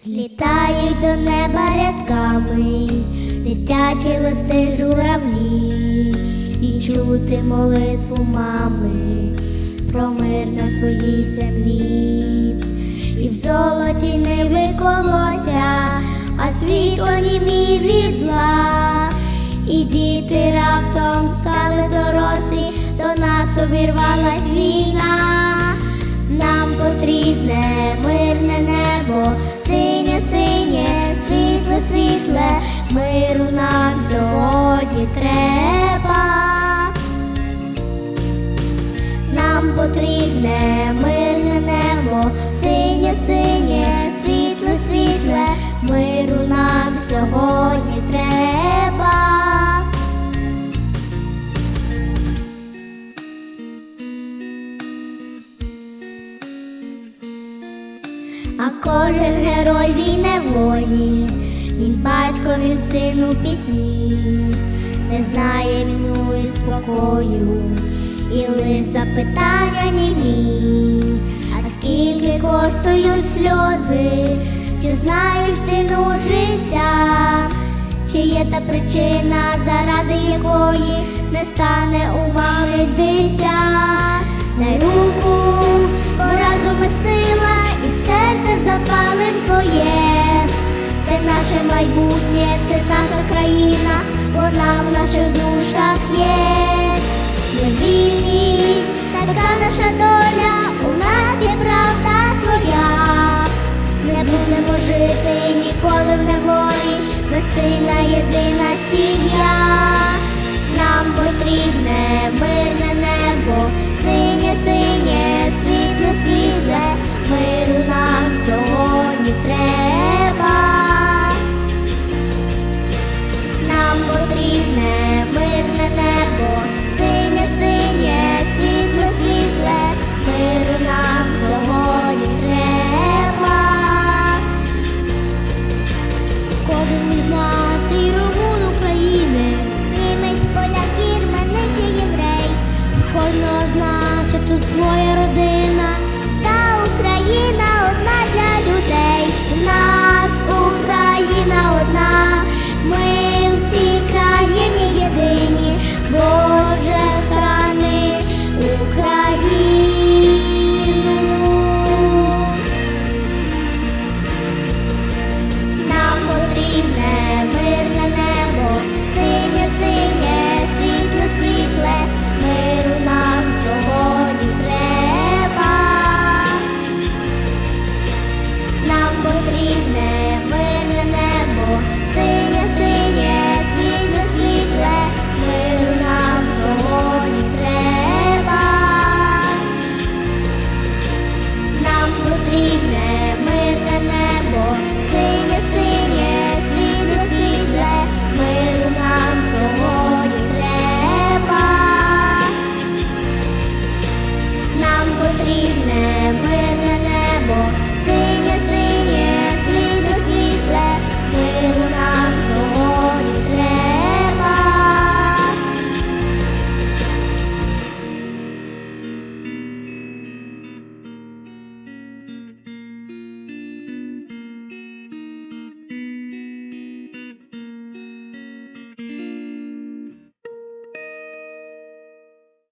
Злітають до неба рядками, дитячі листи журавлі, і чути молитву мами про мир на своїй землі, і в золоті не виколося, а світло німі від зла, і діти раптом стали дорослі, до нас обірвалась війна. Нам потрібне потрібне. Мирне небо, синє, синє, світле, світле, миру нам сьогодні треба. А кожен герой війне воїн, він батько, він син у пітьмі, не знає війну і спокою, і лиш запитання німі, а скільки коштують сльози, чи знаєш ціну життя, чи є та причина, заради якої не стане у мами дитя, на руку поразу ми сила і серце запалим своє. Це наше майбутнє, це наша країна, вона в наших душах така наша доля, у нас є правда своя. Не будемо жити ніколи в неволі, ми єдина сім'я. Нам потрібне мирне небо, синє, синє, світле, світле, миру нам сьогодні треба. Нам потрібне мирне небо, нас є треба. Нам потрібне